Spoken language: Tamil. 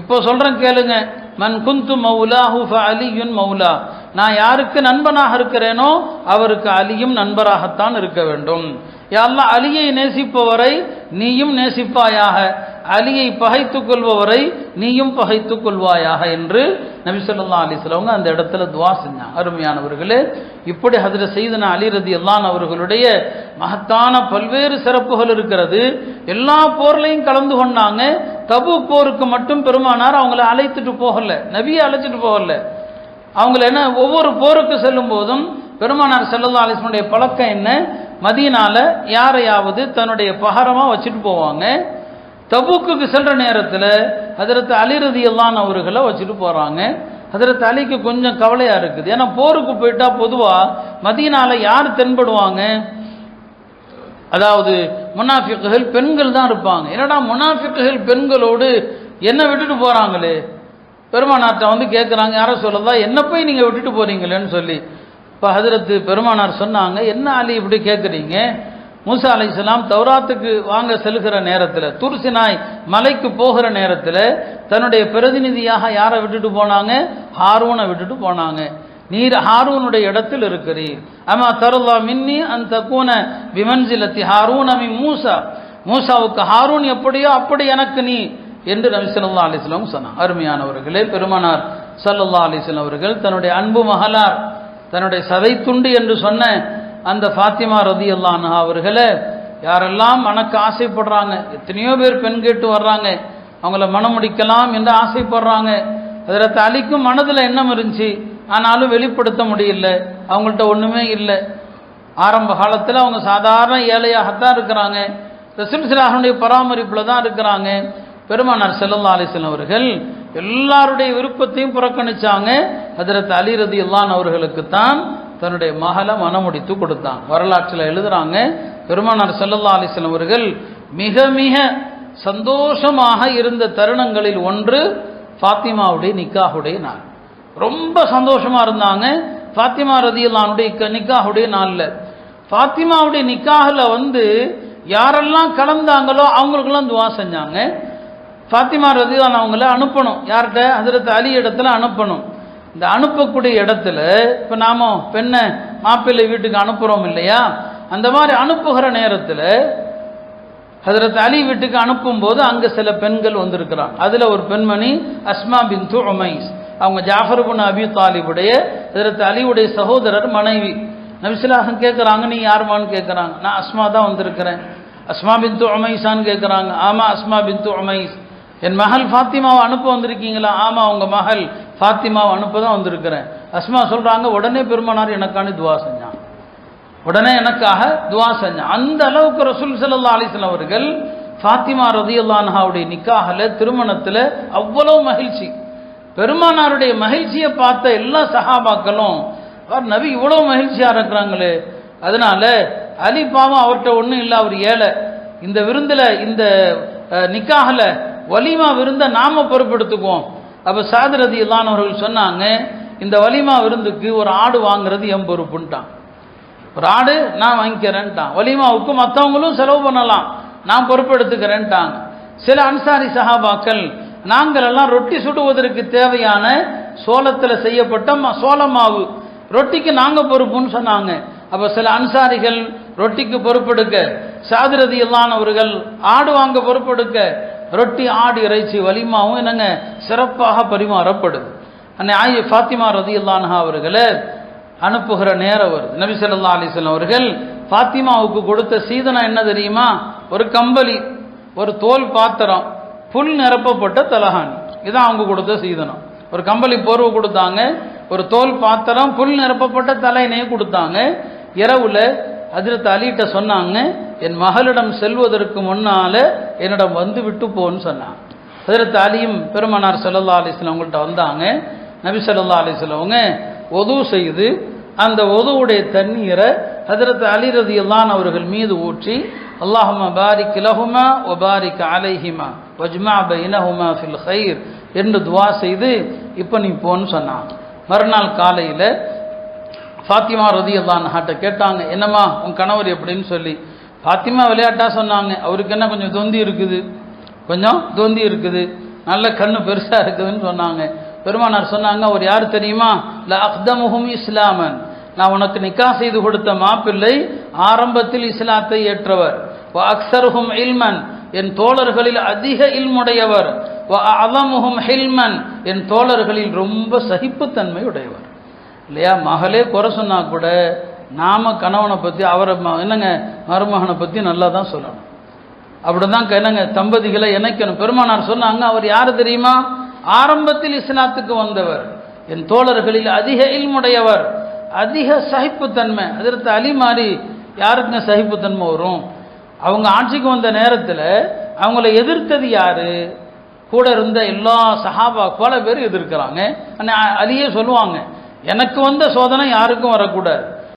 இப்போ சொல்கிறேன் கேளுங்க. மன் குந்து மௌலாஹு அலியுன் மௌலா. நான் யாருக்கு நண்பனாக இருக்கிறேனோ அவருக்கு அலியும் நண்பராகத்தான் இருக்க வேண்டும். யாரெல்லாம் அலியை நேசிப்பவரை நீயும் நேசிப்பாயாக. அலியை பகைத்துக் கொள்பவரை நீயும் பகைத்துக் கொள்வாயாக என்று நபிசல்லா அலிஸ்லவங்க அந்த இடத்துல துவா செஞ்சாங்க. அருமையானவர்களே இப்படி அதில் செய்தன அலி ரதி அல்லான் அவர்களுடைய மகத்தான பல்வேறு சிறப்புகள் இருக்கிறது. எல்லா போர்லையும் கலந்து கொண்டாங்க. தபு போருக்கு மட்டும் பெருமானார் அவங்கள அழைத்துட்டு போகல நபியை அழைச்சிட்டு போகல. அவங்கள என்ன ஒவ்வொரு போருக்கு செல்லும் போதும் பெருமானார் செல்லல்லா அலிஸ்மனுடைய பழக்கம் என்ன? மதியனால யாரையாவது தன்னுடைய பகரமாக வச்சுட்டு போவாங்க. தபுக்கு செல்ற நேரத்தில் அதிரத்து அலிரதி எல்லாம் அவர்களை வச்சுட்டு போகிறாங்க அதிரத்து அலிக்கு கொஞ்சம் கவலையாக இருக்குது. ஏன்னா போருக்கு போயிட்டா பொதுவாக மதியனால யார் தென்படுவாங்க? அதாவது முனாஃபிக்குகள் பெண்கள் தான் இருப்பாங்க. என்னடா முனாஃபிக்குகள் பெண்களோடு என்ன விட்டுட்டு போகிறாங்களே பெருமானார்ட்ட வந்து கேட்குறாங்க யாரோ சொல்லதா? என்ன போய் நீங்கள் விட்டுட்டு போறீங்களேன்னு சொல்லி. இப்போ ஹதரத்து பெருமானார் சொன்னாங்க என்ன அலி இப்படி கேட்குறீங்க மூசா அலை இஸ்லாம் தௌராத்துக்கு வாங்க செல்கிற நேரத்தில் துர்சினாய் மலைக்கு போகிற நேரத்தில் தன்னுடைய பிரதிநிதியாக யாரை விட்டுட்டு போனாங்க? ஹாரூனை விட்டுட்டு போனாங்க. நீர் ஹாரூனுடைய இடத்தில் இருக்கிறீர். அம்மா தருல்லா மின்னி அந்த கூன விமன்சிலத்தி ஹாரூன் அமி மூசா. மூசாவுக்கு ஹாரூன் எப்படியோ அப்படி எனக்கு நீ என்று நபி சொல்லா அலிஸ்லாம் சொன்னார் அருமையானவர்களே பெருமானார் சல்லல்லா அலிஸ்லாம் அவர்கள் தன்னுடைய அன்பு மகளார் தன்னுடைய சதை துண்டு என்று சொன்ன அந்த ஃபாத்திமா ரதி அல்லான்ஹா அவர்களை யாரெல்லாம் மனக்கு ஆசைப்படுறாங்க எத்தனையோ பேர் பெண் கேட்டு வர்றாங்க அவங்கள மனம் முடிக்கலாம் என்று ஆசைப்படுறாங்க. அதில் அலிக்கும் மனதில் எண்ணம் இருந்துச்சு. ஆனாலும் வெளிப்படுத்த முடியல. அவங்கள்ட்ட ஒன்றுமே இல்லை. ஆரம்ப காலத்தில் அவங்க சாதாரண ஏழையாகத்தான் இருக்கிறாங்க. ரசூல் பராமரிப்பில் தான் இருக்கிறாங்க. பெருமானார் செல்லல்லா அலிஸ்லாம் அவர்கள் எல்லாருடைய விருப்பத்தையும் புறக்கணிச்சாங்க. அதிரத் அலி ரதி இல்லான் அவர்களுக்கு தான் தன்னுடைய மகளை மனமுடித்து கொடுத்தான். வரலாற்றில் எழுதுறாங்க பெருமானார் செல்லல்லா அலிஸ்லாம் அவர்கள் மிக மிக சந்தோஷமாக இருந்த தருணங்களில் ஒன்று ஃபாத்திமாவுடைய நிக்காஹுடைய நாள். ரொம்ப சந்தோஷமா இருந்தாங்க. ஃபாத்திமா ரதியல்லானுடைய நிக்காஹுடைய நாளில். ஃபாத்திமாவுடைய நிக்காஹில் வந்து யாரெல்லாம் கலந்தாங்களோ அவங்களுக்கெல்லாம் துவா செஞ்சாங்க. ஃபாத்திமா ரதிதான் அவங்கள அனுப்பணும். யார்கிட்ட? அதிரத்து அலி இடத்துல அனுப்பணும். இந்த அனுப்பக்கூடிய இடத்துல இப்போ நாம பெண்ணை மாப்பிள்ளை வீட்டுக்கு அனுப்புகிறோம் இல்லையா? அந்த மாதிரி அனுப்புகிற நேரத்தில் ஹதரத் அலி வீட்டுக்கு அனுப்பும்போது அங்கே சில பெண்கள் வந்திருக்கிறான் அதில் ஒரு பெண்மணி அஸ்மா பின் து உமைஸ். அவங்க ஜாஃபர் பின் அபி தாலிபுடைய இதற்கு அலியுடைய சகோதரர் மனைவி. நபிசிலாகம் கேட்குறாங்க நீ யாருமான்னு கேட்குறாங்க நான் அஸ்மா தான் வந்திருக்கிறேன். அஸ்மா பின் து அமைசான்னு கேட்குறாங்க ஆமாம் அஸ்மா பின் து அமைஸ் என் மகள் ஃபாத்திமாவை அனுப்ப வந்திருக்கீங்களா? ஆமாம் உங்கள் மகள் ஃபாத்திமாவை அனுப்ப தான் வந்திருக்கிறேன். அஸ்மா சொல்கிறாங்க உடனே பெருமானார் எனக்கான துவா செஞ்சான் உடனே எனக்காக துவா செஞ்சான் அந்த அளவுக்கு ரசூல் சல்லா அலிஸ்லாம் அவர்கள் ஃபாத்திமா ரதியுல்லான்ஹாவுடைய நிக்காகில் திருமணத்தில் அவ்வளோ மகிழ்ச்சி. பெருமானாருடைய மகிழ்ச்சியை பார்த்த எல்லா சகாபாக்களும் நபி இவ்வளோ மகிழ்ச்சியாக இருக்கிறாங்களே. அதனால அலி பாவம் அவர்கிட்ட ஒன்றும் இல்லை அவர் ஏழை. இந்த விருந்தில் இந்த நிக்காகில் வலிமா விருந்தை நாம பொறுப்பெடுத்துக்குவோம் அப்போ சாதரதி இல்லாதவர்கள் சொன்னாங்க இந்த வலிமா விருந்துக்கு ஒரு ஆடு வாங்குறது என் பொறுப்புன்ட்டான். ஒரு ஆடு நான் வாங்கிக்கிறேன்ட்டான். வலிமாவுக்கு மற்றவங்களும் செலவு பண்ணலாம். நான் பொறுப்பெடுத்துக்கிறேன்ட்டாங்க. சில அன்சாரி சஹாபாக்கள் நாங்கள் எல்லாம் ரொட்டி சுடுவதற்கு தேவையான சோளத்தில் செய்யப்பட்ட சோள மாவு. ரொட்டிக்கு நாங்கள் பொறுப்புன்னு சொன்னாங்க. அப்போ சில அன்சாரிகள் ரொட்டிக்கு பொறுப்பெடுக்க சாதிரதி இல்லாதவர்கள் ஆடு வாங்க பொறுப்பெடுக்க ரொட்டி ஆடு இறைச்சி வலிமாவும் என்னங்க சிறப்பாக பரிமாறப்படுது. அன்னை ஆயி ஃபாத்திமா ரதி இல்லானஹா அவர்களை அனுப்புகிற நேரம் வருது. நபி சொல்லா அலிஸ்லாம் அவர்கள் ஃபாத்திமாவுக்கு கொடுத்த சீதனம் என்ன தெரியுமா? ஒரு கம்பளி ஒரு தோல் பாத்திரம். புல் நிரப்பப்பட்ட தலகாணி. இதான் அவங்க கொடுத்த சீதனம். ஒரு கம்பளி போர்வு கொடுத்தாங்க ஒரு தோல் பாத்திரம் புல் நிரப்பப்பட்ட தலையினையே கொடுத்தாங்க. இரவுல அதிரத்து அலிகிட்ட சொன்னாங்க என் மகளிடம் செல்வதற்கு முன்னால என்னிடம் வந்து விட்டு போன்னு சொன்னாங்க. அதிரத்து அலியும் பெருமனார் சல்லா அலிஸ்லாம் அவங்கள்ட்ட வந்தாங்க. நபி சல்லா அலிஸ்லவங்க ஒது செய்து அந்த ஒதுவுடைய தண்ணீரை ஹதரத் அலி ரதி அல்லான் அவர்கள் மீது ஊற்றி அல்லாஹுமா பாரிக் லஹுமா ஒ பாரிக் அலைஹிமா. வஜ்மா பைனஹுமா ஃபில் ஹைர் என்று துவா செய்து இப்போ நீ போன்னு சொன்னான். மறுநாள் காலையில் ஃபாத்திமா ரதி அல்லான்ஹாட்ட கேட்டாங்க என்னம்மா உன் கணவர் எப்படின்னு சொல்லி. ஃபாத்திமா விளையாட்டா சொன்னாங்க அவருக்கு என்ன கொஞ்சம் தொந்தி இருக்குது? கொஞ்சம் தொந்தி இருக்குது. நல்ல கண்ணு பெருசாக இருக்குதுன்னு சொன்னாங்க. பெருமானார் சொன்னாங்க அவர் யார் தெரியுமா? ல அக்தமுஹும் இஸ்லாமன். நான் உனக்கு நிக்கா செய்து கொடுத்த மாப்பிள்ளை ஆரம்பத்தில் இஸ்லாத்தை ஏற்றவர். வ இல்மன். என் தோழர்களில் அதிக இல்முடையவர். வ ஹில்மன். என் தோழர்களில் ரொம்ப சகிப்புத்தன்மை உடையவர் இல்லையா? மகளே குறை சொன்னா கூட நாம கணவனை பற்றி அவரை ம- என்னங்க மருமகனை பற்றி நல்லா தான் சொல்லணும். அப்படிதான் என்னங்க தம்பதிகளை இணைக்கணும். பெருமானார் சொன்னாங்க அவர் யாரு தெரியுமா? ஆரம்பத்தில் இஸ்லாத்துக்கு வந்தவர். என் தோழர்களில் அதிக இல்முடையவர். அதிக சகிப்புத்தன்மை. அதற்கு அலி மாதிரி யாருக்குங்க சகிப்புத்தன்மை வரும்? அவங்க ஆட்சிக்கு வந்த நேரத்தில் அவங்கள எதிர்த்தது யார்? கூட இருந்த எல்லா சஹாபா பல பேர் எதிர்க்கிறாங்க. ஆனா அலியே சொல்லுவாங்க எனக்கு வந்த சோதனை யாருக்கும் வரக்கூடாது.